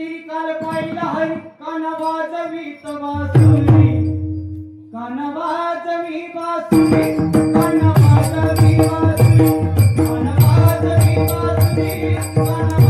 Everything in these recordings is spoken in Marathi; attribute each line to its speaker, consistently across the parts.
Speaker 1: ती काल पाहिला हरी काना वाजवीत वासुरी काना वाजवी वासुरी काना वाजवी वासुरी काना वाजवी वासुरी काना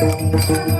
Speaker 1: Thank you.